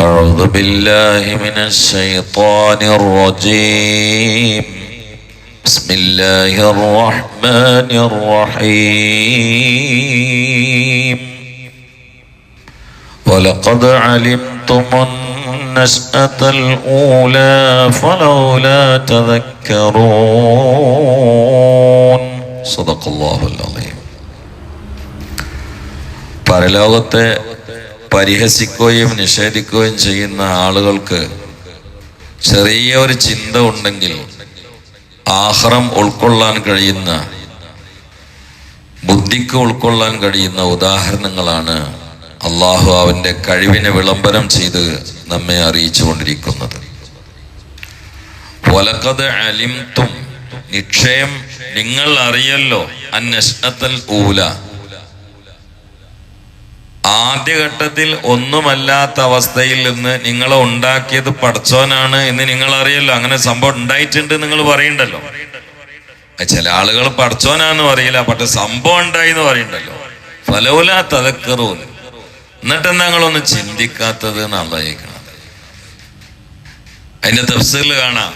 أعوذ بالله من الشيطان الرجيم بسم الله الرحمن الرحيم ولقد علمتم النشأة الأولى فلولا تذكرون صدق الله العظيم പരലോകത്തെ പരിഹസിക്കുകയും നിഷേധിക്കുകയും ചെയ്യുന്ന ആളുകൾക്ക് ചെറിയ ഒരു ചിന്ത ഉണ്ടെങ്കിൽ ആഹ്റം ഉൾക്കൊള്ളാൻ കഴിയുന്ന ബുദ്ധിക്ക് ഉൾക്കൊള്ളാൻ കഴിയുന്ന ഉദാഹരണങ്ങളാണ് അള്ളാഹു അവന്റെ കഴിവിനെ വിളംബരം ചെയ്ത് നമ്മെ അറിയിച്ചു കൊണ്ടിരിക്കുന്നത്. നിക്ഷയം നിങ്ങൾ അറിയല്ലോ അന്വേഷണത്തിൽ ഊല. ആദ്യഘട്ടത്തിൽ ഒന്നുമല്ലാത്ത അവസ്ഥയിൽ നിന്ന് നിങ്ങളെ ഉണ്ടാക്കിയത് പഠിച്ചോനാണ് എന്ന് നിങ്ങൾ അറിയല്ലോ അങ്ങനെ സംഭവം ഉണ്ടായിട്ടുണ്ട് നിങ്ങൾ പറയണ്ടല്ലോ. ചില ആളുകൾ പഠിച്ചോനാന്ന് പറയില്ല പക്ഷെ സംഭവം ഉണ്ടായി എന്ന് പറയണ്ടല്ലോ. ഫലവുല എന്നിട്ട് എന്താ ഒന്ന് ചിന്തിക്കാത്തത് എന്നായിരിക്കണം അതിന്റെ തഫ്സീൽ കാണാം.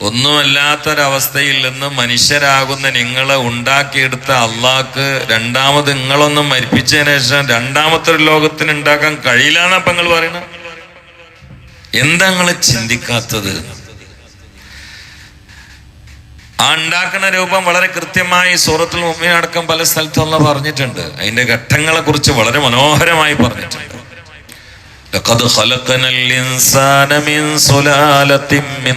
ഒന്നുമല്ലാത്തൊരവസ്ഥയിൽ നിന്ന് മനുഷ്യരാകുന്ന നിങ്ങളെ ഉണ്ടാക്കിയെടുത്ത അള്ളാഹ്ക്ക് രണ്ടാമത് നിങ്ങളൊന്നും മരിപ്പിച്ചതിന് ശേഷം രണ്ടാമത്തെ ഒരു ലോകത്തിന് ഉണ്ടാക്കാൻ കഴിയില്ല എന്നപ്പ നിങ്ങൾ പറയണ എന്താ നിങ്ങൾ ചിന്തിക്കാത്തത് ആ ഉണ്ടാക്കുന്ന രൂപം വളരെ കൃത്യമായി സൂറത്തുൽ മുമ്മിൻ അടക്കം പല സ്ഥലത്തുള്ള പറഞ്ഞിട്ടുണ്ട് അതിന്റെ ഘട്ടങ്ങളെ കുറിച്ച് വളരെ മനോഹരമായി പറഞ്ഞിട്ടുണ്ട് لقد خلقنا الإنسان من سلالة من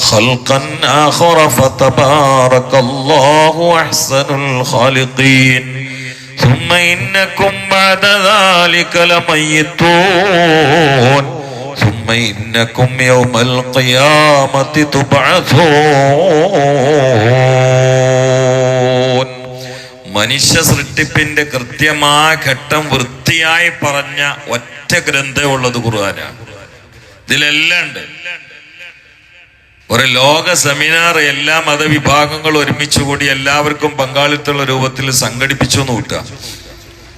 خلقا آخر فتبارك الله أحسن الخالقين ثم إنكم بعد ذلك لميتون ثم إنكم يوم القيامة تبعثون മനുഷ്യ സൃഷ്ടിപ്പിന്റെ കൃത്യമായ ഘട്ടം വൃത്തിയായി പറഞ്ഞ ഒറ്റ ഗ്രന്ഥമുള്ളത് ഖുർആനാണ് ഇതിലെല്ലാം ഉണ്ട് ഒരു ലോക സെമിനാർ എല്ലാ മതവിഭാഗങ്ങൾ ഒരുമിച്ച് കൂടി എല്ലാവർക്കും പങ്കാളിത്തമുള്ള രൂപത്തിൽ സംഘടിപ്പിച്ചു കൂട്ടുക.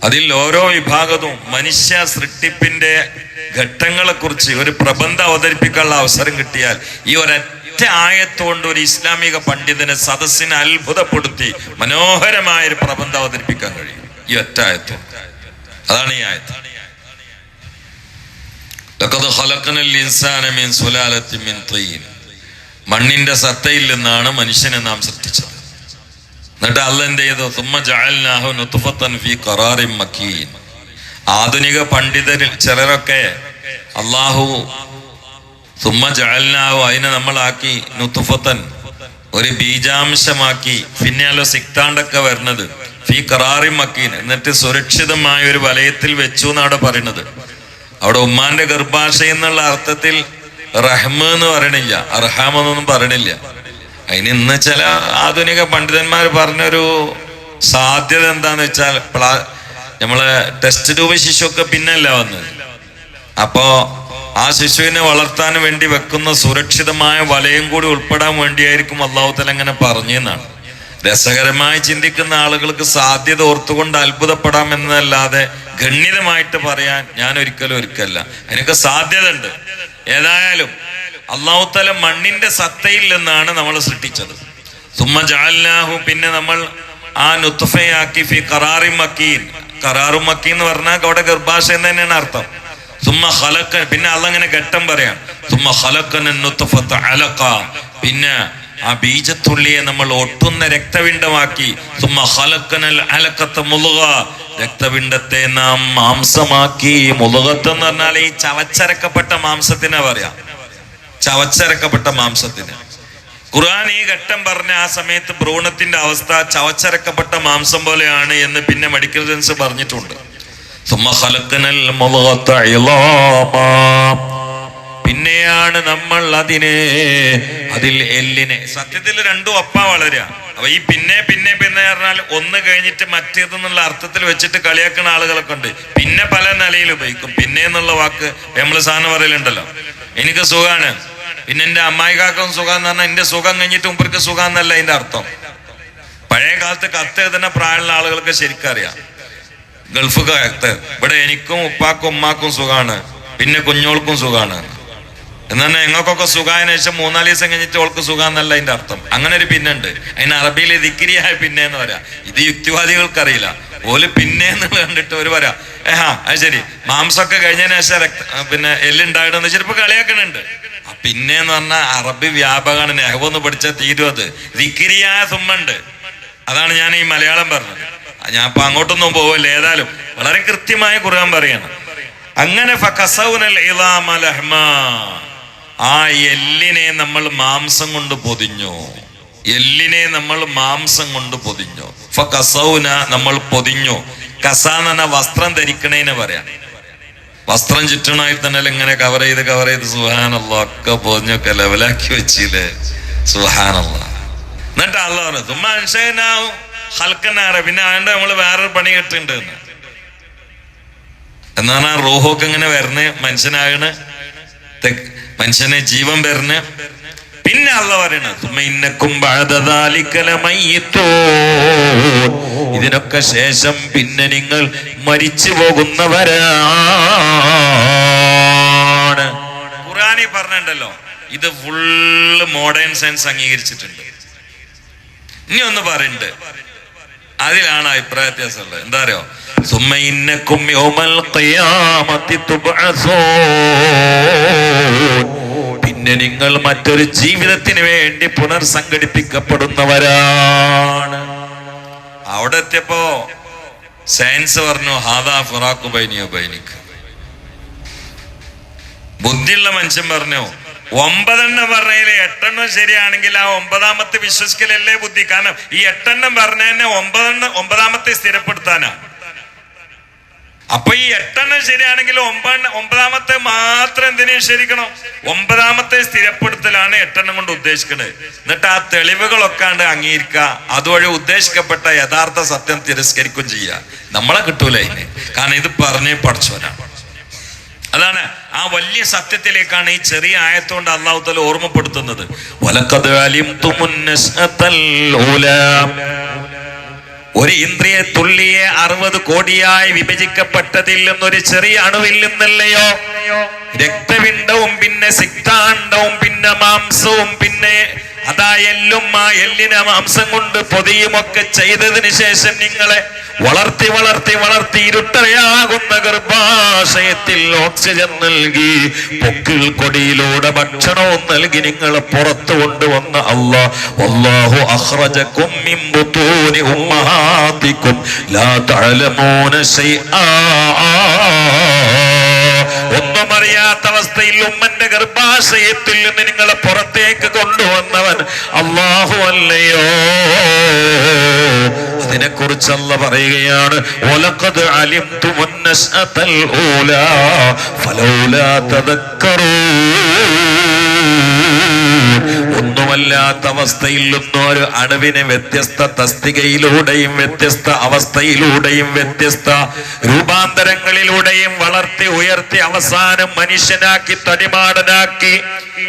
അതിൽ ഓരോ വിഭാഗവും മനുഷ്യ സൃഷ്ടിപ്പിന്റെ ഘട്ടങ്ങളെ കുറിച്ച് ഒരു പ്രബന്ധം അവതരിപ്പിക്കാനുള്ള അവസരം കിട്ടിയാൽ ഈ ഒരൊറ്റ ആയത്തുകൊണ്ട് ഒരു ഇസ്ലാമിക പണ്ഡിതനെ സദസ്സിനെ അത്ഭുതപ്പെടുത്തി മനോഹരമായ ഒരു പ്രബന്ധം അവതരിപ്പിക്കാൻ കഴിയും. ഈ ഒറ്റ ആയത്തുകൊണ്ട് അതാണ് ഈ ആയത്ത്. ലഖദ് ഖലഖനൽ ഇൻസാന മിൻ സുലാലത്തിൻ മിൻ തീൻ. മണ്ണിന്റെ സത്തയിൽ നിന്നാണ് മനുഷ്യനെ നാം സൃഷ്ടിച്ചത്. എന്നിട്ട് അല്ല എന്ത് ചെയ്തു? ആധുനിക പണ്ഡിതരിൽ ചിലരൊക്കെ അള്ളാഹു സുമ്മ ജഅൽനാഹു അതിനെ നമ്മളാക്കി നുത്തുഫത്തൻ ഒരു ബീജാംശമാക്കി. പിന്നെയല്ലോ സിക്താണ്ടൊക്കെ വരുന്നത്. ഫീ കറാറി മക്കീൻ. എന്നിട്ട് സുരക്ഷിതമായ ഒരു വലയത്തിൽ വെച്ചു എന്നാണ് പറയുന്നത്. അവിടെ ഉമ്മാന്റെ ഗർഭാശയം എന്നുള്ള അർത്ഥത്തിൽ റഹ്മ എന്ന് പറയണില്ല. അർഹാമെന്നൊന്നും പറയണില്ല. അതിന് ഇന്ന് ചില ആധുനിക പണ്ഡിതന്മാർ പറഞ്ഞൊരു സാധ്യത എന്താന്ന് വെച്ചാൽ പ്ലാ നമ്മളെ ടെസ്റ്റ് രൂപ ശിശുവൊക്കെ പിന്നല്ല വന്നത്. അപ്പോ ആ ശിശുവിനെ വളർത്താൻ വേണ്ടി വെക്കുന്ന സുരക്ഷിതമായ വലയം കൂടി ഉൾപ്പെടാൻ വേണ്ടിയായിരിക്കും അള്ളാഹുത്തൽ അങ്ങനെ പറഞ്ഞെന്നാണ്. രസകരമായി ചിന്തിക്കുന്ന ആളുകൾക്ക് സാധ്യത ഓർത്തുകൊണ്ട് അത്ഭുതപ്പെടാം എന്നതല്ലാതെ ഗണ്യതമായിട്ട് പറയാൻ ഞാൻ ഒരിക്കലും ഒരുക്കല്ല. അതിനൊക്കെ സാധ്യത ഉണ്ട് ഏതായാലും അള്ളാഹുത്തല മണ്ണിന്റെ സത്തയിൽ നിന്നാണ് നമ്മൾ സൃഷ്ടിച്ചത്. സുമ്മ ജാലാഹു പിന്നെ നമ്മൾ ആ നുത്തുഫയാക്കി ഫി കറാറി മക്കീൻ. കറാറു മക്കീൻ എന്ന് പറഞ്ഞാൽ അവിടെ ഗർഭാശയം തന്നെയാണ് അർത്ഥം. സുമ്മ ഹലക്കൻ പിന്നെ അള്ളങ്ങനെ ഘട്ടം പറയാം. സുമ്മ ഹലക്കൻ നുത്തുഫത്ത് അലക്ക പിന്നെ ആ ബീജത്തുള്ളിയെ നമ്മൾ ഒട്ടുന്ന രക്തപിണ്ഡമാക്കി സുമ്മ ഹലക്കനൽ അലക്കത്ത് മുളുക രക്തപിണ്ഡത്തെ നാം മാംസമാക്കി മുളുകത്ത് എന്ന് പറഞ്ഞാൽ ഈ ചവച്ചരക്കപ്പെട്ട മാംസത്തിനെ പറയാം ചവച്ചരക്കപ്പെട്ട മാംസത്തിന് ഖുർആൻ ഈ ഘട്ടം പറഞ്ഞ ആ സമയത്ത് ഭ്രൂണത്തിന്റെ അവസ്ഥ ചവച്ചരക്കപ്പെട്ട മാംസം പോലെയാണ് എന്ന് പിന്നെ മെഡിക്കൽ സയൻസ് പറഞ്ഞിട്ടുണ്ട് ثم خلقنا المضغة عظاما പിന്നെ പിന്നെയാണ് നമ്മൾ അതിനെ അതിൽ എല്ലിനെ സത്യത്തിൽ രണ്ടും ഒപ്പ വളരുക. അപ്പൊ ഈ പിന്നെ പിന്നെ പിന്നെ പറഞ്ഞാൽ ഒന്ന് കഴിഞ്ഞിട്ട് മറ്റേതെന്നുള്ള അർത്ഥത്തിൽ വെച്ചിട്ട് കളിയാക്കുന്ന ആളുകളൊക്കെ ഉണ്ട്. പിന്നെ പല നിലയിൽ ഉപയോഗിക്കും. പിന്നെ എന്നുള്ള വാക്ക് നമ്മൾ സാധനം പറയലുണ്ടല്ലോ. എനിക്ക് സുഖാണ്. പിന്നെ എന്റെ അമ്മായിക്കാക്കും സുഖം എന്ന് പറഞ്ഞാൽ എന്റെ സുഖം കഴിഞ്ഞിട്ട് മുമ്പർക്ക് സുഖം എന്നല്ല അതിന്റെ അർത്ഥം. പഴയ കാലത്ത് കത്ത് എഴുതുന്ന പ്രായമുള്ള ആളുകൾക്ക് ശരിക്കും അറിയാം. ഗൾഫ് കത്ത് ഇവിടെ എനിക്കും ഉപ്പാക്കും ഉമ്മാക്കും സുഖാണ്. പിന്നെ കുഞ്ഞോൾക്കും സുഖാണ്. എന്നാൽ ഞങ്ങൾക്കൊക്കെ സുഖായതിനു ശേഷം മൂന്നാൽ ദിവസം കഴിഞ്ഞിട്ട് ഓൾക്ക് സുഖാന്നല്ല അതിന്റെ അർത്ഥം. അങ്ങനെ ഒരു പിന്നുണ്ട്. അതിന് അറബിയിൽ ദിക്കിരിയായ പിന്നെ എന്ന് പറയാം. ഇത് യുക്തിവാദികൾക്കറിയില്ല. ഓൽ പിന്നെ എന്ന് കണ്ടിട്ട് ഒരു പറയാ ഏഹാ അത് ശരി. മാംസമൊക്കെ കഴിഞ്ഞതിന് ശേഷം രക്ത പിന്നെ എല്ലുണ്ടായിട്ടെന്ന് ചിലപ്പോ കളിയാക്കണുണ്ട്. പിന്നെ എന്ന് പറഞ്ഞാൽ അറബി വ്യാപകമാണ്. നെഹവൊന്ന് പഠിച്ചാൽ തീരും അത്. ദിക്കിരിയായ സുമ്മുണ്ട്. അതാണ് ഞാൻ ഈ മലയാളം പറഞ്ഞത്. ഞാൻ ഇപ്പൊ അങ്ങോട്ടൊന്നും പോവില്ല ഏതായാലും. വളരെ കൃത്യമായ ഖുർആൻ പറയണം. അങ്ങനെ ഫകസൗനൽ ഇളാമ ലഹ്മ. ആ എല്ലിനെ നമ്മൾ മാംസം കൊണ്ട് പൊതിഞ്ഞു. എല്ലിനെ നമ്മൾ മാംസം കൊണ്ട് പൊതിഞ്ഞു. കസൗന നമ്മൾ പൊതിഞ്ഞു. കസാന വസ്ത്രം ധരിക്കണേന്ന് പറയാം. വസ്ത്രം ചുറ്റണായി തന്നെ ഇങ്ങനെ കവർ ചെയ്ത് കവർ ചെയ്ത് സുഹാനല്ല ഒക്കെ പൊതിഞ്ഞൊക്കെ ലെവലാക്കി വെച്ചില്ലേ? സുഹാനല്ല എന്നിട്ട് അല്ല പറഞ്ഞു തുമ്മ മനുഷ്യനാവും ഹൽക്കനാറ് പിന്നെ അതിന്റെ നമ്മൾ വേറൊരു പണി കെട്ടുണ്ട് എന്നാണ് ആ റോഹൊക്കെ ഇങ്ങനെ വരുന്നത്. മനുഷ്യനാകണ് മനുഷ്യനെ ജീവൻ വരണേ പിന്നെ അല്ല പറയണത് ഇതിനൊക്കെ ശേഷം പിന്നെ നിങ്ങൾ മരിച്ചു പോകുന്നവരാണ്. ഖുറാനി പറഞ്ഞിട്ടുണ്ടല്ലോ ഇത് ഫുള്ള് മോഡേൺ സയൻസ് അംഗീകരിച്ചിട്ടുണ്ട്. ഇനി ഒന്ന് പറയുന്നുണ്ട് അതിലാണ് അഭിപ്രായ വ്യത്യാസം ഉള്ളത്. എന്താ അറിയോ? സുമ്മ പിന്നെ നിങ്ങൾ മറ്റൊരു ജീവിതത്തിന് വേണ്ടി പുനർസംഘടിപ്പിക്കപ്പെടുന്നവരാണ്. അവിടെ എത്തിയപ്പോ സയൻസ് പറഞ്ഞു ഹാദാ ഫിറാഖു ബൈനിയോ ബൈനിക്ക് ബുദ്ധിയുള്ള മനുഷ്യൻ പറഞ്ഞു ഒമ്പതെണ്ണം പറഞ്ഞതിൽ എട്ടെണ്ണം ശരിയാണെങ്കിൽ ആ ഒമ്പതാമത്തെ വിശ്വസിക്കലല്ലേ ബുദ്ധി. കാരണം ഈ എട്ടെണ്ണം പറഞ്ഞതന്നെ ഒമ്പതെണ്ണം ഒമ്പതാമത്തെ സ്ഥിരപ്പെടുത്താനാ. അപ്പൊ ഈ എട്ടെണ്ണം ശരിയാണെങ്കിൽ ഒമ്പതെണ്ണം ഒമ്പതാമത്തെ മാത്രം എന്തിനു ശരിക്കണം ഒമ്പതാമത്തെ സ്ഥിരപ്പെടുത്തലാണ് എട്ടെണ്ണം കൊണ്ട് ഉദ്ദേശിക്കുന്നത് എന്നിട്ട് ആ തെളിവുകളൊക്കെ അംഗീകരിക്കുക. അതുവഴി ഉദ്ദേശിക്കപ്പെട്ട യഥാർത്ഥ സത്യം തിരസ്കരിക്കുകയും ചെയ്യുക. നമ്മളെ കിട്ടൂല ഇനി. കാരണം ഇത് പറഞ്ഞ് പഠിച്ചവനാണ്. അതാണ് ആ വലിയ സത്യത്തിലേക്കാണ് ഈ ചെറിയ ആയത്തോണ്ട് അള്ളാഹു തല ഓർമ്മപ്പെടുത്തുന്നത്. ഒരു ഇന്ദ്രിയ തുള്ളിയെ അറുപത് കോടിയായി വിഭജിക്കപ്പെട്ടതിൽ നിന്നൊരു ചെറിയ അണുവിൽ നിന്നല്ലയോ? രക്തപിണ്ഡവും പിന്നെ സിക്താണ്ഡവും പിന്നെ മാംസവും പിന്നെ അതാ എല്ലും ആ എല്ലിനെ മാംസം കൊണ്ട് പൊതിയുമൊക്കെ ചെയ്തതിന് ശേഷം നിങ്ങളെ വളർത്തി വളർത്തി വളർത്തി ഇരുട്ടറയാകുന്ന ഗർഭാശയത്തിൽ ഓക്സിജൻ നൽകി പൊക്കിൾ കൊടിയിലൂടെ ഭക്ഷണവും നൽകി നിങ്ങളെ പുറത്തു കൊണ്ടുവന്ന ഉമ്മഹാതികും ലാ ഒന്നും അറിയാത്ത അവസ്ഥയിൽ ഉമ്മന്റെ ഗർഭാശയത്തിൽ നിന്ന് നിങ്ങളെ പുറത്തേക്ക് കൊണ്ടുവന്നവൻ അള്ളാഹു അല്ലയോ? അതിനെ കുറിച്ച് അല്ല പറയുകയാണ് ഒലക്കത് അലിംതു ഒന്നുമല്ലാത്ത അവസ്ഥയിൽ ഒരു അണുവിനെ വ്യത്യസ്ത തസ്തികയിലൂടെയും വ്യത്യസ്ത അവസ്ഥയിലൂടെയും വ്യത്യസ്ത രൂപാന്തരങ്ങളിലൂടെയും വളർത്തി ഉയർത്തി അവസാനം മനുഷ്യനാക്കി തടിമാടനാക്കി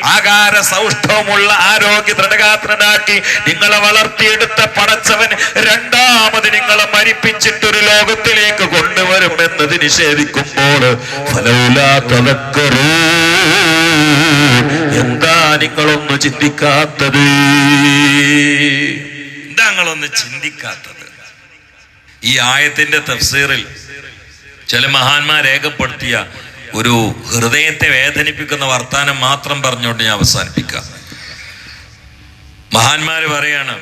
ആകാര സൗഷ്ഠവമുള്ള ആരോഗ്യ ദൃഢഗാത്രനാക്കി നിങ്ങളെ വളർത്തിയെടുത്ത പടച്ചവൻ രണ്ടാമത് നിങ്ങളെ മരിപ്പിച്ചിട്ടൊരു ലോകത്തിലേക്ക് കൊണ്ടുവരും എന്നത് നിഷേധിക്കുമ്പോൾ ഫലൗലാ എന്താ നിങ്ങളൊന്ന് ചിന്തിക്കാത്തത്? എന്താ ചിന്തിക്കാത്തത്? ഈ ആയത്തിന്റെ തഫ്സീറിൽ ചില മഹാന്മാർ രേഖപ്പെടുത്തിയ ഒരു ഹൃദയത്തെ വേദനിപ്പിക്കുന്ന വർത്താനം മാത്രം പറഞ്ഞുകൊണ്ട് ഞാൻ അവസാനിപ്പിക്കാം. മഹാന്മാര് പറയാണ്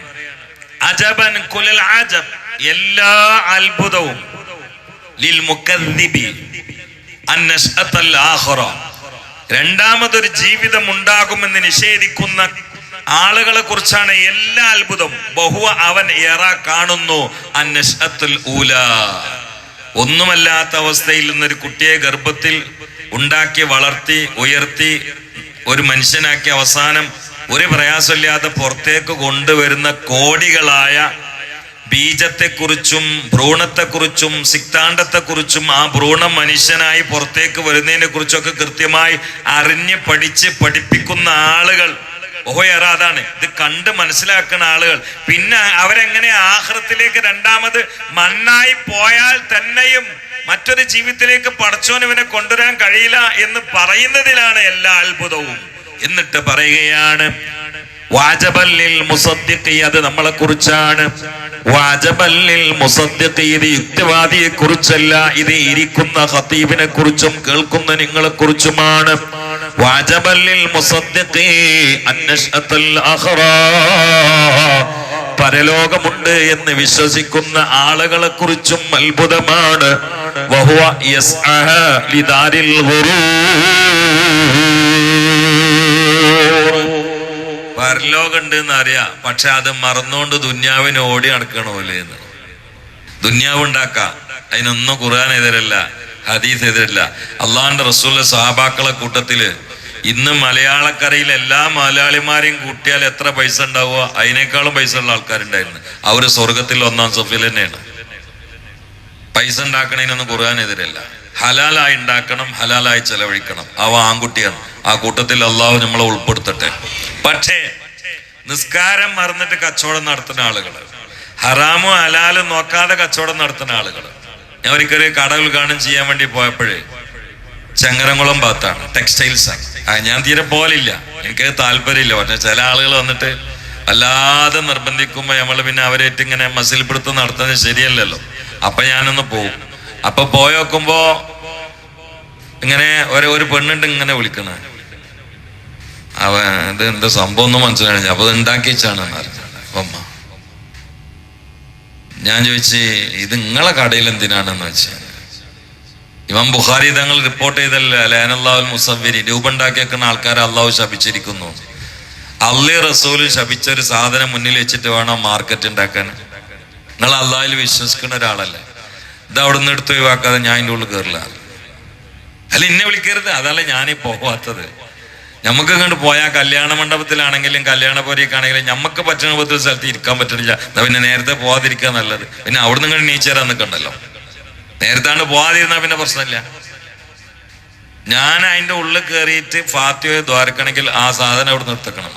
അജബൻ കുലൽ അജബ് എല്ലാ അത്ഭുതവും ലിൽ മുക്കദ്ദിബി അന്നശ്അത്തൽ ആഖിറ. രണ്ടാമതൊരു ജീവിതം ഉണ്ടാകുമെന്ന് നിഷേധിക്കുന്ന ആളുകളെ കുറിച്ചാണ് എല്ലാ അത്ഭുതം ബഹുവ അവൻ ഏറ കാണുന്നു. അന്നശ്അത്തുൽ ഊല. ഒന്നുമല്ലാത്ത അവസ്ഥയിൽ നിന്നൊരു കുട്ടിയെ ഗർഭത്തിൽ ഉണ്ടാക്കി വളർത്തി ഉയർത്തി ഒരു മനുഷ്യനാക്കി അവസാനം ഒരു പ്രയാസമില്ലാതെ പുറത്തേക്ക് കൊണ്ടുവരുന്ന കോടികളായ ബീജത്തെക്കുറിച്ചും ഭ്രൂണത്തെക്കുറിച്ചും സിക്താണ്ടത്തെക്കുറിച്ചും ആ ഭ്രൂണം മനുഷ്യനായി പുറത്തേക്ക് വരുന്നതിനെ കുറിച്ചൊക്കെ കൃത്യമായി അറിഞ്ഞ് പഠിച്ച് പഠിപ്പിക്കുന്ന ആളുകൾ. ഓഹയറ അതാണ്. ഇത് കണ്ട് മനസ്സിലാക്കുന്ന ആളുകൾ. പിന്നെ അവരെങ്ങനെ ആഹ്റത്തിലേക്ക് രണ്ടാമത് മണ്ണായി പോയാൽ തന്നെയും മറ്റൊരു ജീവിതത്തിലേക്ക് പടച്ചോൻ ഇവനെ കൊണ്ടുവരാൻ കഴിയില്ല എന്ന് പറയുന്നതിലാണ് എല്ലാ അത്ഭുതവും. എന്നിട്ട് പറയുകയാണ് വാജബല്ലിൽ മുസദ്ദിഖി അത് നമ്മളെ കുറിച്ചാണ് വാജബല്ലിൽ മുസദ്ദിഖി ഇത് യുക്തിവാദിയെ കുറിച്ചല്ല ഇത് ഇരിക്കുന്ന ഹത്തീബിനെ കുറിച്ചും കേൾക്കുന്ന നിങ്ങളെ കുറിച്ചുമാണ് വാജബല്ലിൽ മുസദ്ദിഖി അഖറ പരലോകമുണ്ട് എന്ന് വിശ്വസിക്കുന്ന ആളുകളെ കുറിച്ചും അത്ഭുതമാണ്. വഹുവ യസ്അഹ ലിദാരിൽ ഗുറൂർ. പരലോകമുണ്ട് എന്ന് അറിയാം പക്ഷെ അത് മറന്നുകൊണ്ട് ദുന്യാവിന് ഓടി നടക്കണമല്ലേ എന്ന് ദുന്യാവ് ഉണ്ടാക്കാം. അതിനൊന്നും ഖുർആൻ എതിരല്ല ഹദീസ് എതിരല്ല. അള്ളാഹിന്റെ റസൂല സഹാബാക്കളെ കൂട്ടത്തിൽ ഇന്ന് മലയാളക്കരയിൽ എല്ലാ മലയാളിമാരെയും കൂട്ടിയാൽ എത്ര പൈസ ഉണ്ടാവുക? അതിനേക്കാളും പൈസ ഉള്ള ആൾക്കാരുണ്ടായിരുന്നു. അവർ സ്വർഗത്തിൽ ഒന്നാം സഫിൽ തന്നെയാണ്. പൈസ ഉണ്ടാക്കണതിനൊന്നും ഖുർആൻ എതിരല്ല. ഹലാലായി ഉണ്ടാക്കണം ഹലാലായി ചെലവഴിക്കണം. അവ ആൺകുട്ടിയാണ്. ആ കൂട്ടത്തിൽ അള്ളാഹു നമ്മളെ ഉൾപ്പെടുത്തട്ടെ. പക്ഷേ നിസ്കാരം മറന്നിട്ട് കച്ചവടം നടത്തുന്ന ആളുകൾ ഹറാമും ഹലാലും നോക്കാതെ കച്ചവടം നടത്തുന്ന ആളുകൾ ഞാൻ ഒരിക്കലും കട ഉദ്ഘാടനം ചെയ്യാൻ വേണ്ടി പോയപ്പോഴേ ചങ്ങരംകുളം ഭാഗത്താണ് ടെക്സ്റ്റൈൽസ് ആ, ഞാൻ തീരെ പോലില്ല എനിക്ക് താല്പര്യമില്ല. പക്ഷെ ചില ആളുകൾ വന്നിട്ട് അല്ലാതെ നിർബന്ധിക്കുമ്പോൾ നമ്മൾ പിന്നെ അവരായിട്ട് ഇങ്ങനെ മസിൽ പിടുത്തം നടത്തുന്നത് ശരിയല്ലല്ലോ. അപ്പൊ ഞാനൊന്ന് പോകും അപ്പൊ പോയി നോക്കുമ്പോ ഇങ്ങനെ ഒരു ഒരു പെണ്ണുണ്ട് ഇങ്ങനെ വിളിക്കണ. അവ ഇത് എന്താ സംഭവം ഒന്നും മനസ്സിലായി അപ്പൊ ഉണ്ടാക്കി വെച്ചാണ് അമ്മ ഞാൻ ചോദിച്ച് ഇത് നിങ്ങളെ കടയിൽ എന്തിനാണെന്ന് വെച്ച് ഇമാം ബുഖാരി തങ്ങൾ റിപ്പോർട്ട് ചെയ്തല്ല അള്ളാഹുൽ മുസഫിരി രൂപണ്ടാക്കിയേക്കുന്ന ആൾക്കാരെ അള്ളാഹു ശപിച്ചിരിക്കുന്നു. അള്ളി റസൂൽ ശപിച്ച ഒരു സാധനം മുന്നിൽ വെച്ചിട്ട് വേണം മാർക്കറ്റ് ഉണ്ടാക്കാൻ. നിങ്ങൾ അള്ളാഹിൽ വിശ്വസിക്കുന്ന ഒരാളല്ലേ? ഇത് അവിടെ നിന്ന് എടുത്ത് ഒഴിവാക്കാതെ ഞാൻ അതിന്റെ ഉള്ളിൽ കയറില്ല അല്ല ഇന്നെ വിളിക്കരുത്. അതല്ല ഞാനീ പോവാത്തത്. നമുക്ക് ഇങ്ങോട്ട് പോയാൽ കല്യാണ മണ്ഡപത്തിലാണെങ്കിലും കല്യാണ പോരേക്കാണെങ്കിലും നമുക്ക് പറ്റുന്ന പറ്റുന്ന സ്ഥലത്ത് ഇരിക്കാൻ പറ്റണില്ല. എന്നാ പിന്നെ നേരത്തെ പോവാതിരിക്കാൻ നല്ലത്. പിന്നെ അവിടുന്ന് ഇങ്ങോട്ട് നീച്ചേരാൻ നിൽക്കണ്ടല്ലോ നേരത്താണ്ട് പോവാതിരുന്നാൽ പിന്നെ പ്രശ്നമില്ല. ഞാൻ അതിന്റെ ഉള്ളിൽ കയറിയിട്ട് ഫാത്തിയോ ദ്വാരക്കണമെങ്കിൽ ആ സാധനം അവിടെ നിർത്തക്കണം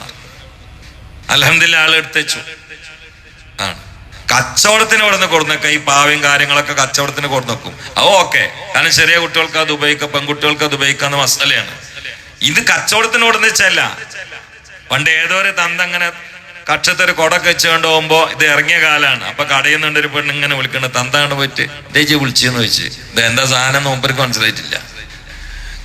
അലഹമില്ല ആൾ ആണ്. കച്ചവടത്തിന് ഇവിടെ നിന്ന് കൊടുന്നേക്ക. ഈ പാവയും കാര്യങ്ങളൊക്കെ കച്ചവടത്തിന് കൊടുന്നേക്കും. അത് ഓക്കെ. കാരണം ചെറിയ കുട്ടികൾക്ക് അത് ഉപയോഗിക്കാം പെൺകുട്ടികൾക്ക് അത് ഉപയോഗിക്കാന്ന് മസാലയാണ് ഇത് കച്ചവടത്തിന് കൊടുന്നേച്ചല്ല പണ്ട് ഏതോ ഒരു തന്ത അങ്ങനെ കക്ഷത്തൊരു കൊടൊക്കെ വെച്ചുകൊണ്ട് പോകുമ്പോ ഇത് ഇറങ്ങിയ കാലാണ്. അപ്പൊ കടയിൽ നിന്നുണ്ട് ഒരു പെണ്ണ് ഇങ്ങനെ വിളിക്കണ തന്താണ് പോയിട്ട് ഡേജി വിളിച്ചെന്ന് വെച്ച് ഇത് എന്താ സാധനം നോമ്പർക്ക് മനസ്സിലായിട്ടില്ല.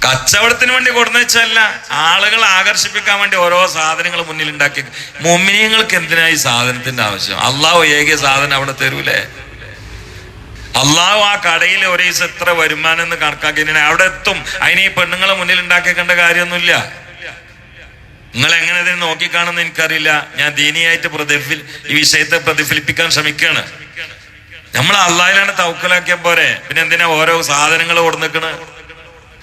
കച്ചവടത്തിന് വേണ്ടി കൊടുന്ന വെച്ചല്ല ആളുകൾ ആകർഷിപ്പിക്കാൻ വേണ്ടി ഓരോ സാധനങ്ങൾ മുന്നിൽ ഉണ്ടാക്കി. മൊമിനിയങ്ങൾക്ക് എന്തിനാ ഈ സാധനത്തിന്റെ ആവശ്യം? അള്ളാഹു ഏകിയ സാധനം അവിടെ തരൂലേ? അള്ളാഹു ആ കടയിൽ ഒരു എത്ര വരുമാനം എന്ന് കണക്കാക്കി അവിടെ എത്തും. അതിന് ഈ പെണ്ണുങ്ങളെ മുന്നിൽ ഉണ്ടാക്കിയേണ്ട കാര്യമൊന്നുമില്ല. നിങ്ങൾ എങ്ങനെ ഇതിനെ നോക്കിക്കാണെന്ന് എനിക്കറിയില്ല. ഞാൻ ദീനിയായിട്ട് പ്രതിഫലി ഈ വിഷയത്തെ പ്രതിഫലിപ്പിക്കാൻ ശ്രമിക്കുകയാണ്. നമ്മൾ അള്ളാഹിലാണ് തൗക്കലാക്കിയ പോരെ. പിന്നെ എന്തിനാ ഓരോ സാധനങ്ങൾ കൊടുന്നിക്കണ്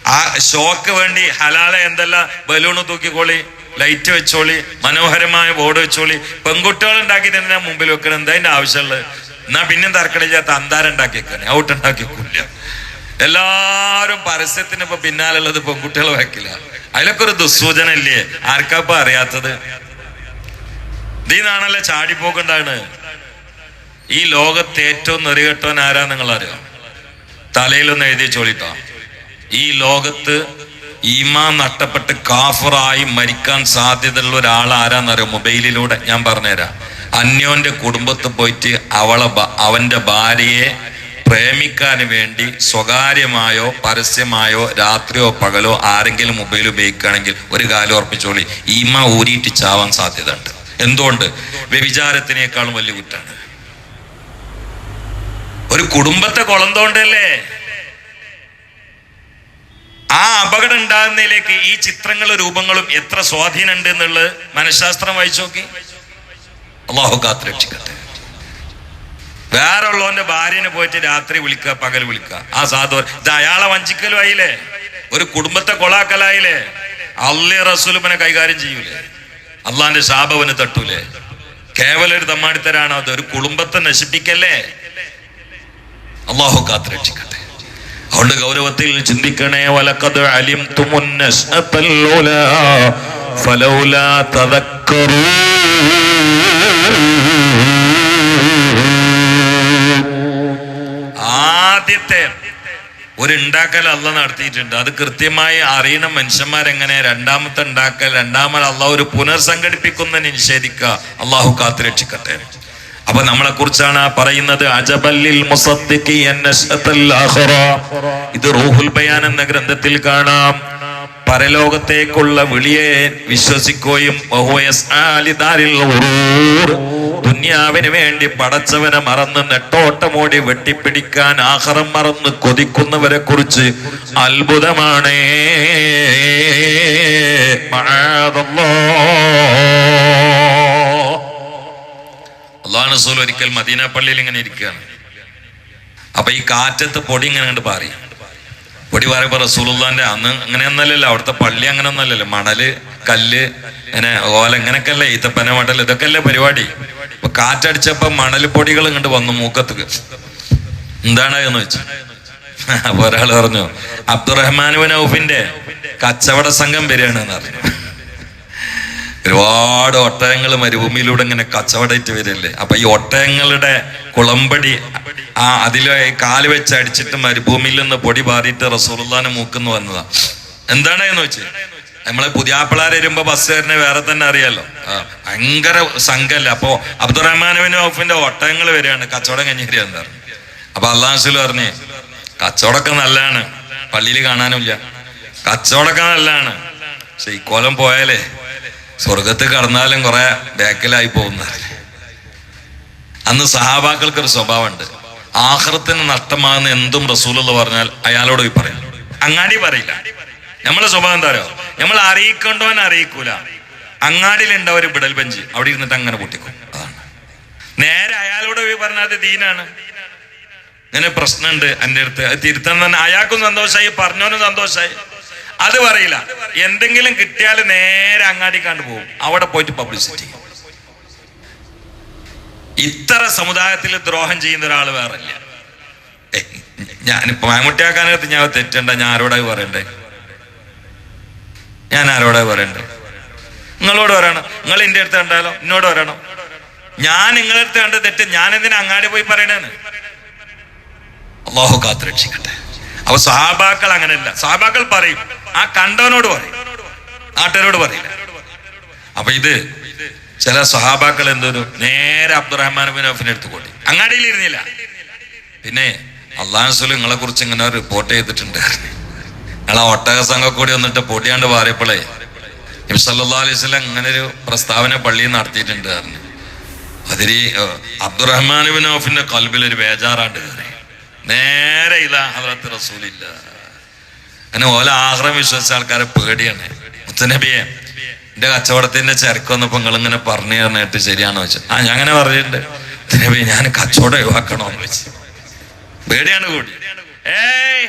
ആ ഷോക്ക് വേണ്ടി ഹലാല എന്തല്ല? ബലൂണ് തൂക്കിക്കോളി ലൈറ്റ് വെച്ചോളി മനോഹരമായ ബോർഡ് വെച്ചോളി. പെൺകുട്ടികൾ ഉണ്ടാക്കിയിട്ട് എന്തിനാ മുമ്പിൽ വെക്കണം? എന്താ അതിന്റെ ആവശ്യമുള്ളത്? എന്നാ പിന്നെ തർക്കടില്ല തന്താരം ഉണ്ടാക്കിയേക്കാണ്. ഔട്ട് ഉണ്ടാക്കിക്കൂല എല്ലാരും പരസ്യത്തിന് ഇപ്പൊ പിന്നാലുള്ളത് പെൺകുട്ടികൾ വെക്കില്ല അതിലൊക്കെ ഒരു ദുസ്സൂചന ഇല്ലേ ആർക്കാപ്പ അറിയാത്തത്? ഇതീന്നാണല്ലോ ചാടിപ്പോക്കുണ്ടാണ് ഈ ലോകത്ത് ഏറ്റവും നെറികെട്ടവൻ ആരാ നിങ്ങൾ അറിയാം തലയിലൊന്ന് എഴുതി ചോളിട്ടോ ഈ ലോകത്ത് ഈമാൻ നഷ്ടപ്പെട്ട് കാഫറായി മരിക്കാൻ സാധ്യതയുള്ള ഒരാൾ ആരാന്നറിയോ മൊബൈലിലൂടെ ഞാൻ പറഞ്ഞുതരാം. അന്യോന്റെ കുടുംബത്ത് പോയിട്ട് അവളെ അവന്റെ ഭാര്യയെ പ്രേമിക്കാൻ വേണ്ടി സ്വകാര്യമായോ പരസ്യമായോ രാത്രിയോ പകലോ ആരെങ്കിലും മൊബൈൽ ഉപയോഗിക്കുകയാണെങ്കിൽ ഒരു കാലം ഉറപ്പിച്ചോളി. ഈമ ഊരിയിട്ട് ചാവാൻ സാധ്യത ഉണ്ട് എന്തുകൊണ്ട്? വ്യഭിചാരത്തിനേക്കാളും വലിയ കുറ്റാണ്. ഒരു കുടുംബത്തെ കൊളന്തോണ്ടല്ലേ? ആ അപകടം ഉണ്ടാകുന്നതിലേക്ക് ഈ ചിത്രങ്ങളും രൂപങ്ങളും എത്ര സ്വാധീനമുണ്ട് എന്നുള്ളത് മനഃശാസ്ത്രം വായിച്ചു നോക്കി. അള്ളാഹു കാത്ത് രക്ഷിക്കട്ടെ. വേറെ ഉള്ളവന്റെ ഭാര്യനെ പോയിട്ട് രാത്രി വിളിക്കുക പകൽ വിളിക്കുക. ആ സാധു ഇത് അയാളെ വഞ്ചിക്കലും ആയില്ലേ? ഒരു കുടുംബത്തെ കൊളാക്കലായില്ലേ? അള്ളി റസൂലുമനെ കൈകാര്യം ചെയ്യൂലേ? അള്ളാന്റെ ശാപവന് തട്ടൂലേ? കേവലം ഒരു തമ്മാടിത്തരാണോ? അത് ഒരു കുടുംബത്തെ നശിപ്പിക്കല്ലേ? അള്ളാഹു കാത്ത് രക്ഷിക്കട്ടെ. അതുകൊണ്ട് ഗൗരവത്തിൽ ചിന്തിക്കണേ വലക്കത് അലിം ഫലൗലാ ആദ്യത്തെ ഒരു ഉണ്ടാക്കൽ അല്ല നടത്തിയിട്ടുണ്ട്. അത് കൃത്യമായി അറിയണ മനുഷ്യന്മാരെങ്ങനെ രണ്ടാമത്തെ ഉണ്ടാക്കൽ രണ്ടാമത് അള്ളാഹ് ഒരു പുനർസംഘടിപ്പിക്കുന്ന നിഷേധിക്കുക അള്ളാഹു കാത്തു രക്ഷിക്കട്ടെ അപ്പൊ നമ്മളെ കുറിച്ചാണ് പറയുന്നത് അജബല്ലിൽ. ഇത് റൂഹുൽ ബയാൻ എന്ന ഗ്രന്ഥത്തിൽ കാണാം പരലോകത്തേക്കുള്ള വിളിയെ വിശ്വസിക്കുകയും. ദുന്യാവിന് വേണ്ടി പടച്ചവനെ മറന്ന് നെട്ടോട്ടമോടി വെട്ടിപ്പിടിക്കാൻ ആഹാരം മറന്ന് കൊതിക്കുന്നവരെ കുറിച്ച് അത്ഭുതമാണ് അള്ളാഹ് റസൂൽ ഒരിക്കൽ മദീന പള്ളിയിൽ ഇങ്ങനെ ഇരിക്കുകയാണ്. അപ്പൊ ഈ കാറ്റത്ത് പൊടി ഇങ്ങനെ കണ്ട് പാറി. പൊടി പറയുമ്പോ റസൂലുള്ളാന്റെ അന്ന് അങ്ങനെ അങ്ങനെയൊന്നല്ലല്ലോ അവിടുത്തെ പള്ളി അങ്ങനെ ഒന്നല്ലല്ലോ. മണൽ കല്ല് ഇങ്ങനെ ഓല ഇങ്ങനെയൊക്കെയല്ലേ ഈത്തപ്പന മടൽ ഇതൊക്കെ അല്ലേ പരിപാടി. അപ്പൊ കാറ്റടിച്ചപ്പോ മണൽ പൊടികൾ ഇങ്ങോട്ട് വന്നു മൂക്കത്ത് എന്താണ് എന്ന് വെച്ചു അപ്പൊ ഒരാൾ പറഞ്ഞു അബ്ദുറഹ്മാൻ ഔഫിന്റെ കച്ചവട സംഘം വരികയാണ് എന്ന് പറഞ്ഞു. ഒരുപാട് ഒട്ടകങ്ങൾ മരുഭൂമിയിലൂടെ ഇങ്ങനെ കച്ചവടയിട്ട് വരില്ലേ? അപ്പൊ ഈ ഒട്ടയങ്ങളുടെ കുളമ്പടി ആ അതിലെ കാൽ വെച്ച് അടിച്ചിട്ട് മരുഭൂമിയിൽ നിന്ന് പൊടി പാറിയിട്ട് റസൂലുള്ളാനെ മൂക്കുന്നു വന്നതാ. എന്താണ് എന്ന് വെച്ച്? നമ്മളെ പുതിയാപ്പിളാർ വരുമ്പോ ബസ്സുകാരനെ വേറെ തന്നെ അറിയാലോ. ഭയങ്കര സംഘല്ല. അപ്പൊ അബ്ദുറഹ്മാനുവിന് ഔഫിന്റെ ഒട്ടകങ്ങൾ വരികയാണ്. കച്ചവടം കഴിഞ്ഞ് വരികയെന്ന് പറഞ്ഞു. അപ്പൊ അള്ളാഹുസുൽ പറഞ്ഞേ കച്ചവടമൊക്കെ നല്ലതാണ്. പള്ളിയിൽ കാണാനുമില്ല. കച്ചവടമൊക്കെ നല്ലതാണ്. പക്ഷെ ഈ കോലം പോയാലേ സ്വർഗത്തിൽ കടന്നാലും കുറെ ബാക്കിലായി പോകുന്ന. അന്ന് സഹാബാക്കൾക്ക് ഒരു സ്വഭാവമുണ്ട്. ആഹ്റത്തിന് നഷ്ടമാകുന്ന എന്തും റസൂൽ എന്ന് പറഞ്ഞാൽ അയാളോട് പോയി പറയും. അങ്ങാടി പറയില്ല. നമ്മളെ സ്വഭാവം എന്താ പറയുക നമ്മൾ അറിയിക്കേണ്ടവൻ അറിയിക്കൂല. അങ്ങാടിയിലുണ്ടാവും ഒരു ബിടൽ ബെഞ്ച്. അവിടെ ഇരുന്നിട്ട് അങ്ങനെ പൊട്ടിക്കും. അതാണ്. നേരെ അയാളോട് പോയി പറഞ്ഞാൽ അത് ദീനാണ്. ഇങ്ങനെ പ്രശ്നമുണ്ട് എന്റെ അടുത്ത്. അത് തിരുത്താൻ തന്നെ അയാൾക്കും സന്തോഷമായി. പറഞ്ഞോനും സന്തോഷമായി. അത് പറയില്ല. എന്തെങ്കിലും കിട്ടിയാൽ നേരെ അങ്ങാടി കണ്ടു പോകും. അവിടെ പോയിട്ട് പബ്ലിസിറ്റി ഇത്ര സമുദായത്തിൽ ദ്രോഹം ചെയ്യുന്ന ഒരാൾ ഇല്ല ഞാനിപ്പോ മാമുട്ടിയാക്കാനകത്ത് ഞാൻ തെറ്റണ്ട ഞാൻ ആരോടായി പറയണ്ടേ? ഞാൻ ആരോടായി പറയണ്ടേ? നിങ്ങളോട് പറയണം. നിങ്ങൾ എന്റെ അടുത്ത് കണ്ടാലോ? എന്നോട് പറയണം. ഞാൻ നിങ്ങളടുത്ത് കണ്ട തെറ്റ് ഞാൻ എന്തിനാ അങ്ങാടി പോയി പറയണേന്ന്? അള്ളാഹു കാത്ത് രക്ഷിക്കട്ടെ അപ്പൊ സഹാബാക്കൾ അങ്ങനെയല്ല. സഹാബാക്കൾ പറയും ആ കണ്ടവനോട് പറയും നാട്ടുകാരോട് പറയില്ല. അപ്പൊ ഇത് ചില സഹാബാക്കൾ എന്തോരും നേരെ അബ്ദുറഹ്മാൻ ബിൻ ഔഫിനെ അടുത്ത് അങ്ങാടിയിൽ ഇരുന്നില്ല. പിന്നെ അള്ളാഹു നിങ്ങളെ കുറിച്ച് ഇങ്ങനെ റിപ്പോർട്ട് ചെയ്തിട്ടുണ്ട്. നിങ്ങളെ ഒട്ടക സംഘം കൂടി വന്നിട്ട് പൊടിയാണ്ട് പാറിയപ്പോളേ ഇംസല്ലാ അലൈഹി സ്വലം അങ്ങനെ ഒരു പ്രസ്താവന പള്ളിയിൽ നടത്തിയിട്ടുണ്ട് അതിരി അബ്ദുറഹ്മാൻ ബിൻ ഔഫിന്റെ കൽബിൽ ഒരു ബേജാറാണ്ട് കയറി. നേരെ ഇതാ ഹദ്രത്ത് റസൂലില്ല. അങ്ങനെ ഓല ആഹ്റം വിശ്വസിച്ച ആൾക്കാരെ പേടിയാണ്. മുത്തനബിയെ എന്റെ കച്ചവടത്തിന്റെ ചരക്ക് വന്നപ്പോ നിങ്ങൾ ഇങ്ങനെ പറഞ്ഞു തന്നിട്ട് ശരിയാണോ? വെച്ചു ആ ഞാൻ അങ്ങനെ പറഞ്ഞിട്ടുണ്ട്. മുത്തനബി ഞാൻ കച്ചവടം ഒഴിവാക്കണോന്ന് വെച്ച് പേടിയാണ് കൂടി. ഏയ്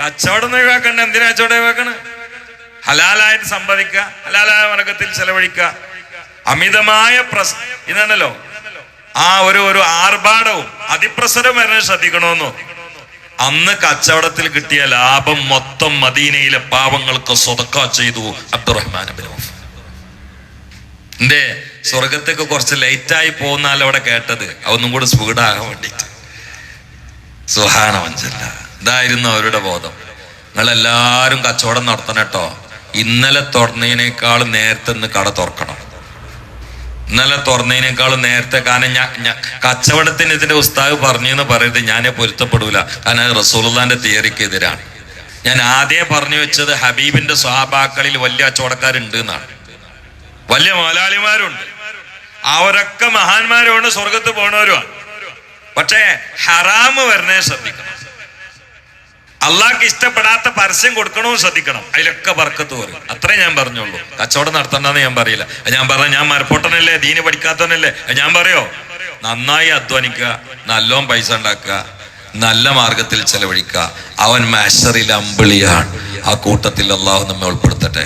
കച്ചവടം ഒഴിവാക്കണ്ട. എന്തിനാ കച്ചവടം ഒഴിവാക്കണ്? ഹലാലായിട്ട് സമ്പാദിക്കുക ഹലാലായ വർഗത്തിൽ ചെലവഴിക്കുക അമിതമായ പ്രശ്നം ഇതാണല്ലോ ആ ഒരു ഒരു ആർഭാടവും അതിപ്രസരം വരെ ശ്രദ്ധിക്കണമെന്നോ. അന്ന് കച്ചവടത്തിൽ കിട്ടിയ ലാഭം മൊത്തം മദീനയിലെ പാവങ്ങൾക്ക് സ്വതക്ക ചെയ്തു അബ്ദുറഹ്മാൻ എന്റെ സ്വർഗത്തേക്ക് കുറച്ച് ലൈറ്റായി പോകുന്നാൽ അവിടെ കേട്ടത്. അതൊന്നും കൂടെ സ്പീഡാകാൻ വേണ്ടിയിട്ട്. സുഹാന മഞ്ചല്ല. ഇതായിരുന്നു അവരുടെ ബോധം. നിങ്ങൾ എല്ലാരും കച്ചവടം നടത്തണം കേട്ടോ. ഇന്നലെ തുറന്നതിനേക്കാൾ നേരത്തെ ഇന്ന് കട തുറക്കണം. ഇന്നലെ തുറന്നതിനേക്കാളും നേരത്തെ കാരണം ഞാൻ കച്ചവടത്തിന് ഇതിന്റെ ഉസ്താവ് പറഞ്ഞു എന്ന് പറയുന്നത് ഞാനെ പൊരുത്തപ്പെടൂല. കാരണം അത് തിയറിക്ക് എതിരാണ് ഞാൻ ആദ്യം പറഞ്ഞു വെച്ചത് ഹബീബിന്റെ സ്വഹാബാക്കളിൽ വലിയ കച്ചവടക്കാരുണ്ട് എന്നാണ്. വലിയ മുതലാളിമാരുണ്ട് അവരൊക്കെ മഹാന്മാരുമാണ് സ്വർഗത്ത് പോണവരുമാണ്. പക്ഷേ ഹറാമ് വരണേ ശ്രദ്ധിക്കണം. അള്ളാഹ്ക്ക് ഇഷ്ടപ്പെടാത്ത പരസ്യം കൊടുക്കണമെന്ന് ശ്രദ്ധിക്കണം. അതിലൊക്കെ വർക്കത്ത് വരും. അത്രേ ഞാൻ പറഞ്ഞുള്ളൂ. കച്ചവടം നടത്തണ്ടെന്ന് ഞാൻ പറയില്ല. ഞാൻ പറഞ്ഞ ഞാൻ മരപ്പൊട്ടനല്ലേ ദീന് പഠിക്കാത്തവനല്ലേ? ഞാൻ പറയോ? നന്നായി അധ്വാനിക്കുക നല്ലോം പൈസ ഉണ്ടാക്കുക നല്ല മാർഗത്തിൽ ചെലവഴിക്കുക. അവൻ മാഷറിൽ അമ്പിളിയാണ്. ആ കൂട്ടത്തിൽ അള്ളാഹു നമ്മെ ഉൾപ്പെടുത്തട്ടെ.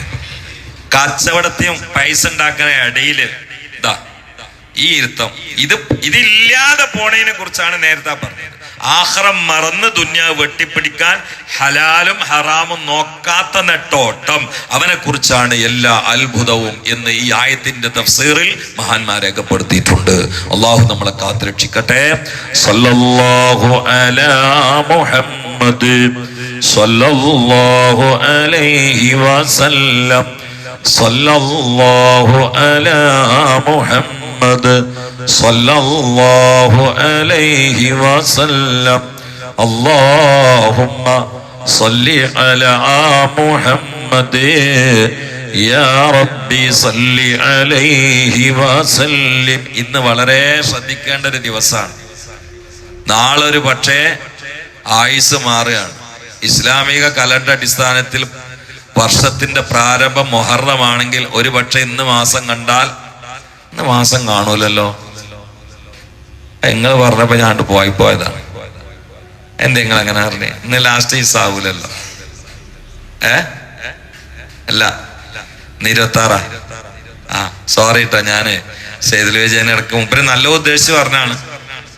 കച്ചവടത്തെയും പൈസ ഉണ്ടാക്കുന്ന ഇടയിൽ ഇതാ ഈ ഇരുത്തം. ഇത് ഇതില്ലാതെ പോണതിനെ കുറിച്ചാണ് നേരത്തെ പറഞ്ഞത്. ആഹ്റം മറന്ന് ദുന്യാവ് വെട്ടിപ്പിടിക്കാൻ ഹലാലും ഹറാമും നോക്കാത്ത നെട്ടോട്ടം. അവനെ കുറിച്ചാണ് എല്ലാ അത്ഭുതവും എന്ന് ഈ ആയത്തിന്റെ തഫ്സീറിൽ മഹാന്മാർ രേഖപ്പെടുത്തിയിട്ടുണ്ട്. അള്ളാഹു നമ്മളെ കാത്തുരക്ഷിക്കട്ടെ. സല്ലല്ലാഹു അലാ മുഹമ്മദ് സല്ലല്ലാഹു അലൈഹി വസല്ലം. സല്ലല്ലാഹു അലാ മുഹമ്മദ് സല്ലല്ലാഹു അലൈഹി വസല്ലം اللهم صل على محمد يا ربي صل عليه وسلم ഇന്ന് വളരെ ശ്രദ്ധിക്കേണ്ട ഒരു ദിവസമാണ് നാളെ ഒരു പക്ഷേ ആയുസ് മാറുകയാണ് ഇസ്ലാമിക കലണ്ടർ അടിസ്ഥാനത്തിൽ വർഷത്തിന്റെ പ്രാരംഭം മൊഹറമാണെങ്കിൽ ഒരു പക്ഷെ ഇന്ന് മാസം കണ്ടാൽ ഇന്ന് മാസം കാണൂലല്ലോ നിങ്ങൾ പറഞ്ഞപ്പോ ഞാൻ പോയി പോയതാണ് എന്താ നിങ്ങൾ അങ്ങനെ അറിഞ്ഞേ ഇന്ന് ലാസ്റ്റ് ഈസ് ആവൂലല്ലോ. ഏ? അല്ല ഇരുപത്താറാ. ഇരുപത്തി ആ സോറി കേട്ടോ ഞാൻ സേതുൽ വിജയൻ ഇടയ്ക്ക് മുമ്പേ നല്ല ഉദ്ദേശിച്ച് പറഞ്ഞാണ്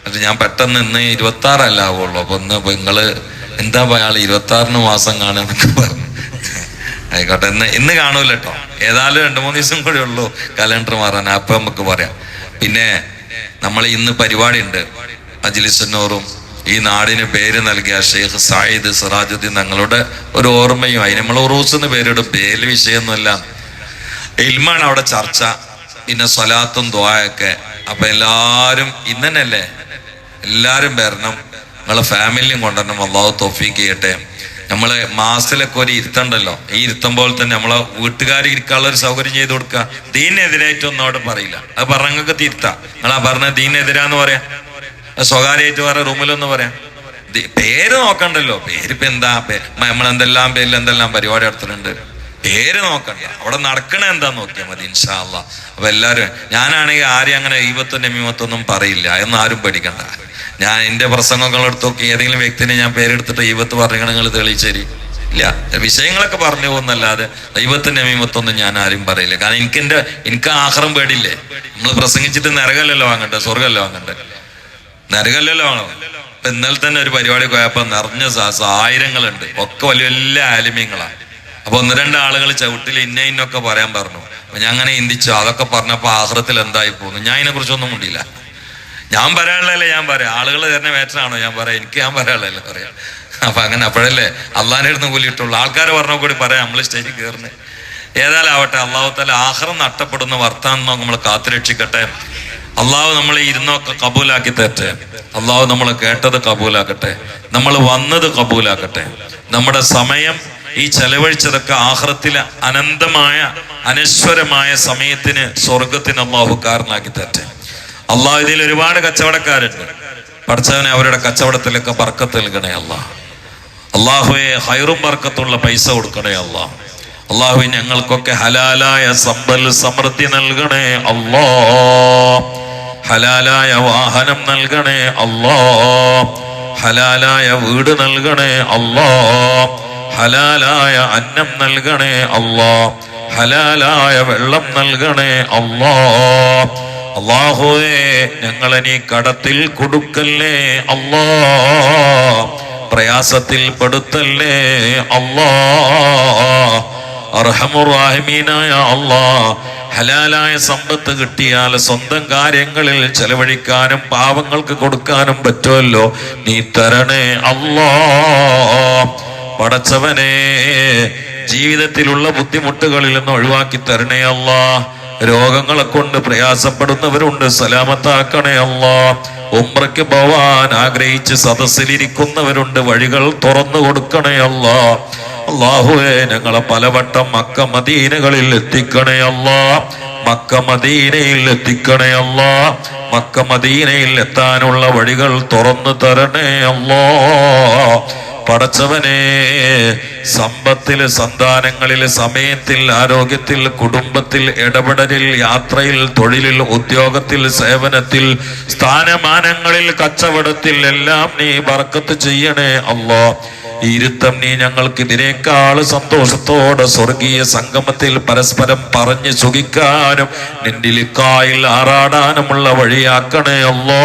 പക്ഷെ ഞാൻ പെട്ടെന്ന് ഇന്ന് ഇരുപത്തി ആറല്ല ആവുള്ളൂ. അപ്പൊ ഇന്ന് നിങ്ങൾ എന്താ അയാൾ ഇരുപത്തി ആറിന് മാസം കാണുന്നൊക്കെ പറഞ്ഞു. ആയിക്കോട്ടെ ഇന്ന് ഇന്ന് കാണൂല ഏതായാലും രണ്ടു മൂന്ന് ദിവസം കൂടെ ഉള്ളൂ കലണ്ടർ മാറാൻ. അപ്പൊ നമുക്ക് പറയാം. പിന്നെ നമ്മൾ ഇന്ന് പരിപാടി ഉണ്ട് അജിലിസന്നൂറും ഈ നാടിന് പേര് നൽകിയ ഷെയ്ഖ് സായിദ് സിറാജുദ്ദീൻ തങ്ങളുടെ ഒരു ഓർമ്മയും. അതിന് നമ്മൾ ഉറൂസ് എന്ന് പേരിടും. പേര് വിഷയമൊന്നുമല്ല. ഇൽമാണ് അവിടെ ചർച്ച. പിന്നെ സ്വലാത്തും ദ്വായൊക്കെ അപ്പൊ എല്ലാരും ഇന്നല്ലേ എല്ലാരും വരണം. നിങ്ങളെ ഫാമിലിയും കൊണ്ടുവരണം. അള്ളാഹു തോഫീക്ക് ചെയ്യട്ടെ. നമ്മൾ മാസത്തിലൊക്കെ ഒരു ഇരുത്തണ്ടല്ലോ? ഈ ഇരുത്തം പോലെ തന്നെ നമ്മളെ വീട്ടുകാർ ഇരിക്കാനുള്ള ഒരു സൗകര്യം ചെയ്ത് കൊടുക്കുക ദീനെതിരായിട്ടൊന്നും അവിടെ പറയില്ല. അത് പറഞ്ഞൊക്കെ തിരുത്താം. നിങ്ങൾ ആ പറഞ്ഞ ദീനെതിരാന്ന് പറയാം. സ്വകാര്യമായിട്ട് വേറെ റൂമിലൊന്ന് പറയാം. പേര് നോക്കണ്ടല്ലോ. പേരിപ്പോ എന്താ? നമ്മളെന്തെല്ലാം പേരിൽ എന്തെല്ലാം പരിപാടി നടത്തുന്നുണ്ട് പേര് നോക്കണ്ട. അവിടെ നടക്കണ എന്താ നോക്കിയാൽ മതി ഇൻഷാല്ല അപ്പൊ എല്ലാരും ഞാനാണെങ്കിൽ ആരെയും അങ്ങനെ ഈവത്തും നമീമത്തൊന്നും പറയില്ല. എന്ന് ആരും പേടിക്കണ്ട. ഞാൻ എന്റെ പ്രസംഗങ്ങൾ എടുത്തൊക്കെ ഏതെങ്കിലും വ്യക്തിനെ ഞാൻ പേരെടുത്തിട്ട് ഈവത്ത് പറഞ്ഞ നിങ്ങൾ തെളിയിച്ചേരി. ഇല്ല. വിഷയങ്ങളൊക്കെ പറഞ്ഞു പോകുന്നല്ലാതെ ദൈവത്തിന്റെ നമീമത്തൊന്നും ഞാൻ ആരും പറയില്ല. കാരണം എനിക്ക് എന്റെ എനിക്ക് ആഹ്റം പേടില്ലേ നമ്മൾ പ്രസംഗിച്ചിട്ട് നരകല്ലല്ലോ വാങ്ങണ്ടേ? സ്വർഗമല്ലോ വാങ്ങണ്ടേ? നരകല്ലല്ലോ വാങ്ങണം. ഇപ്പൊ ഇന്നലെ തന്നെ ഒരു പരിപാടി പോയപ്പോ നിറഞ്ഞ ആയിരങ്ങളുണ്ട്. ഒക്കെ വലിയ വലിയ ആലിമ്യങ്ങളാണ് അപ്പൊ ഒന്ന് രണ്ട് ആളുകൾ ചവിട്ടിൽ ഇന്ന ഇന്നൊക്കെ പറയാൻ പറഞ്ഞു. അപ്പൊ ഞാൻ അങ്ങനെ ചിന്തിച്ചു. അതൊക്കെ പറഞ്ഞപ്പോ ആഹ്റത്തിൽ എന്തായി പോകുന്നു ഞാൻ ഇതിനെ കുറിച്ചൊന്നും മുണ്ടില്ല ഞാൻ പറയാനുള്ളതല്ലേ ഞാൻ പറയാം. ആളുകൾ തന്നെ മേറ്ററാണോ ഞാൻ പറയാം. എനിക്ക് ഞാൻ പറയാനുള്ളതല്ലേ പറയാം. അപ്പൊ അങ്ങനെ അപ്പോഴല്ലേ അള്ളാഹിനെ അടുത്ത് കൂലിയിട്ടുള്ളൂ. ആൾക്കാർ പറഞ്ഞ കൂടി പറയാം നമ്മൾ സ്റ്റേജിൽ കയറുന്നത് ഏതായാലും ആവട്ടെ അള്ളാഹു തല ആഹ്റം നഷ്ടപ്പെടുന്ന വർത്താനം നമ്മൾ കാത്തുരക്ഷിക്കട്ടെ അള്ളാഹു നമ്മളെ ഇരുന്നൊക്കെ കബൂലാക്കി തരട്ടെ. അള്ളാഹു നമ്മൾ കേട്ടത് കബൂലാക്കട്ടെ. നമ്മൾ വന്നത് കബൂലാക്കട്ടെ. നമ്മുടെ സമയം ഈ ചെലവഴിച്ചതൊക്കെ ആഹ്റത്തിലെ അനന്തമായ അനശ്വരമായ സമയത്തിന് സ്വർഗത്തിന് അള്ളാഹു കാരണമാക്കി തരട്ടെ. അള്ളാഹു ഇതിൽ ഒരുപാട് കച്ചവടക്കാരുണ്ട്. പഠിച്ചവനെ അവരുടെ കച്ചവടത്തിലൊക്കെ ബർക്കത്ത് നൽകണേ അള്ളാഹ് അള്ളാഹുവെ ഹൈറും ബർക്കത്തുള്ള പൈസ കൊടുക്കണേ അല്ല അള്ളാഹു ഞങ്ങൾക്കൊക്കെ ഹലാലായ സമ്പൽ സമൃദ്ധി നൽകണേ അല്ലോ ഹലാലായ വാഹനം നൽകണേ അല്ലോ ഹലാലായ വീട് നൽകണേ അല്ലോ ഹലാലായ അന്നം നൽകണേ അല്ലോ ഹലാലായ വെള്ളം നൽകണേ അള്ളാ. അള്ളാഹുവേ ഞങ്ങളെ നീ കടത്തിൽ കൊടുക്കല്ലേ? അള്ളാ പ്രയാസത്തിൽ പെടുത്തല്ലേ? അള്ളാ അർഹമുറാഹിമീനായ അള്ളാ ഹലാലായ സമ്പത്ത് കിട്ടിയാൽ സ്വന്തം കാര്യങ്ങളിൽ ചെലവഴിക്കാനും പാവങ്ങൾക്ക് കൊടുക്കാനും പറ്റുമല്ലോ? നീ തരണേ അള്ളാ. പടച്ചവനെ ജീവിതത്തിലുള്ള ബുദ്ധിമുട്ടുകളിൽ നിന്ന് ഒഴിവാക്കി തരണേ അല്ലാ രോഗങ്ങളെ കൊണ്ട് പ്രയാസപ്പെടുന്നവരുണ്ട്. സലാമത്താക്കണേ അല്ലാ. ഉമ്രയ്ക്ക് പോവാൻ ആഗ്രഹിച്ച് സദസ്സിലിരിക്കുന്നവരുണ്ട്. വഴികൾ തുറന്നു കൊടുക്കണേ അല്ലാ. അള്ളാഹുവേ ഞങ്ങളെ പലവട്ടം മക്ക മദീനകളിൽ എത്തിക്കണേ അല്ലാ. മക്ക മദീനയിൽ എത്തിക്കണേ അല്ലാ. മക്ക മദീനയിൽ എത്താനുള്ള വഴികൾ തുറന്നു തരണേ അല്ലാ. പടച്ചവനെ സമ്പത്തിൽ സന്താനങ്ങളിൽ സമയത്തിൽ ആരോഗ്യത്തിൽ കുടുംബത്തിൽ ഇടപെടലിൽ യാത്രയിൽ തൊഴിലിൽ ഉദ്യോഗത്തിൽ സേവനത്തിൽ സ്ഥാനമാനങ്ങളിൽ കച്ചവടത്തിൽ എല്ലാം നീ ബർക്കത്ത് ചെയ്യണേ അല്ലോ ഇരുത്തം നീ ഞങ്ങൾക്ക് ഇതിനേക്കാൾ സന്തോഷത്തോടെ സ്വർഗീയ സംഗമത്തിൽ പരസ്പരം പറഞ്ഞ് സുഖിക്കാനും നിന്റെ ലിക്കായിൽ ആറാടാനുമുള്ള വഴിയാക്കണേ അല്ലോ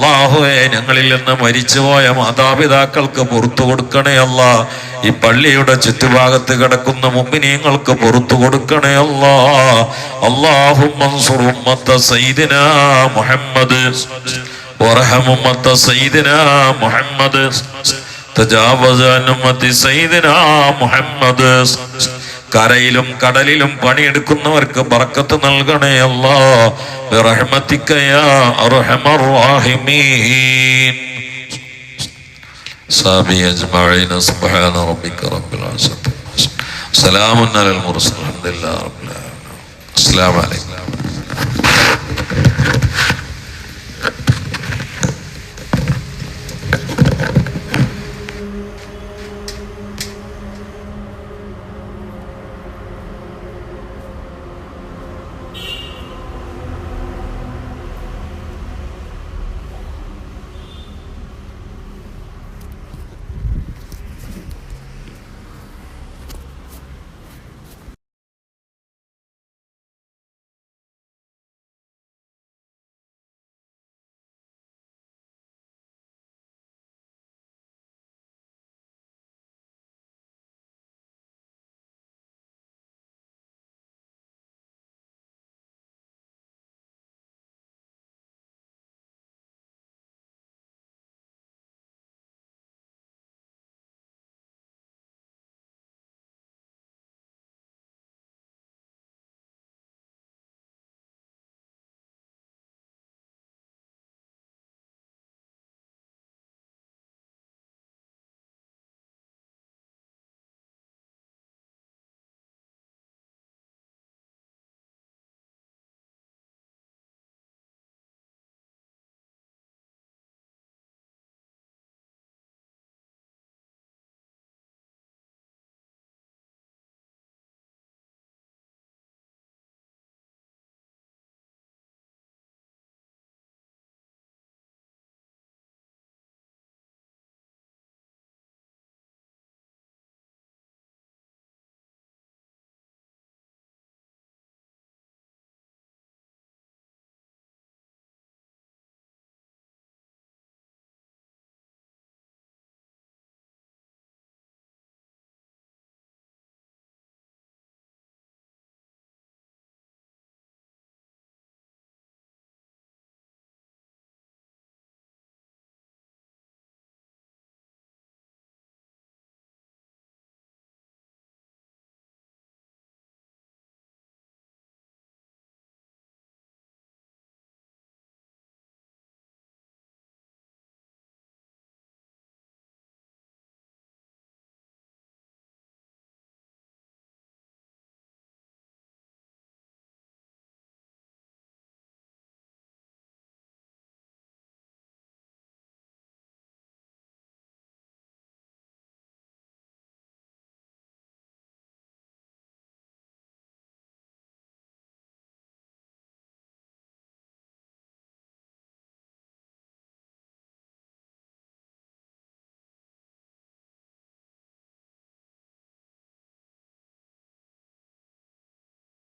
അള്ളാഹുവെ ഞങ്ങളിൽ നിന്ന് മരിച്ചുപോയ മാതാപിതാക്കൾക്ക് പുറത്തു കൊടുക്കണേ അല്ല. ഈ പള്ളിയുടെ ചുറ്റുഭാഗത്ത് കിടക്കുന്ന മുമ്പിനീങ്ങൾക്ക് പുറത്തു കൊടുക്കണേ അല്ല. അള്ളാഹും മുഹമ്മദ് ഉമ്മത്ത മുഹമ്മദ്. മുഹമ്മദ്. محمد تجاوز عن أمة سيدنا محمد കരയിലും കടലിലും പണിയെടുക്കുന്നവർക്ക് ബറക്കത്ത് നൽകണേ അല്ലാ برحمتك يا أرحم الراحمين سامي أجمعين سبحان ربك رب العزة سلام على المرسلين الحمد لله رب العالمين السلام عليكم